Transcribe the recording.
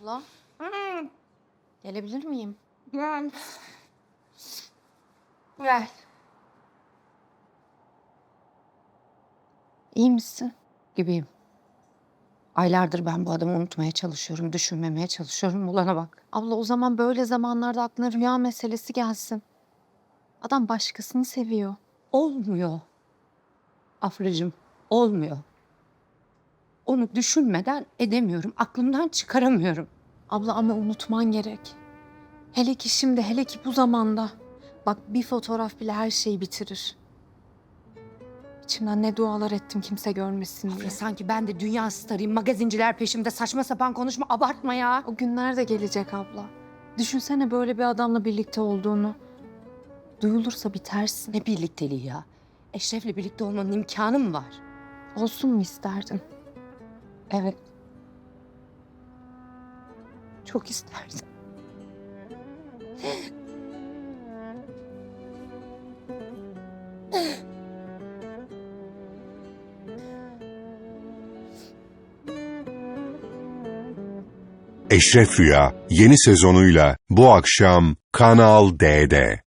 Abla. Gelebilir miyim? Gel. Gel. İyi misin? Gibiyim. Aylardır ben bu adamı unutmaya çalışıyorum, düşünmemeye çalışıyorum. Bulana bak. Abla o zaman böyle zamanlarda aklına rüya meselesi gelsin. Adam başkasını seviyor. Olmuyor. Afracığım, olmuyor. Onu düşünmeden edemiyorum, aklımdan çıkaramıyorum. Abla ama unutman gerek. Hele ki şimdi, hele ki bu zamanda. Bak bir fotoğraf bile her şeyi bitirir. İçimden ne dualar ettim kimse görmesin diye. Afra sanki ben de dünya starıyım, magazinciler peşimde saçma sapan konuşma, abartma ya. O günler de gelecek abla. Düşünsene böyle bir adamla birlikte olduğunu. Duyulursa bitersin. Ne birlikteliği ya. Eşref'le birlikte olmanın imkanı mı var? Olsun mu isterdin? Evet. Çok isterdim. Eşref Rüya yeni sezonuyla bu akşam Kanal D'de.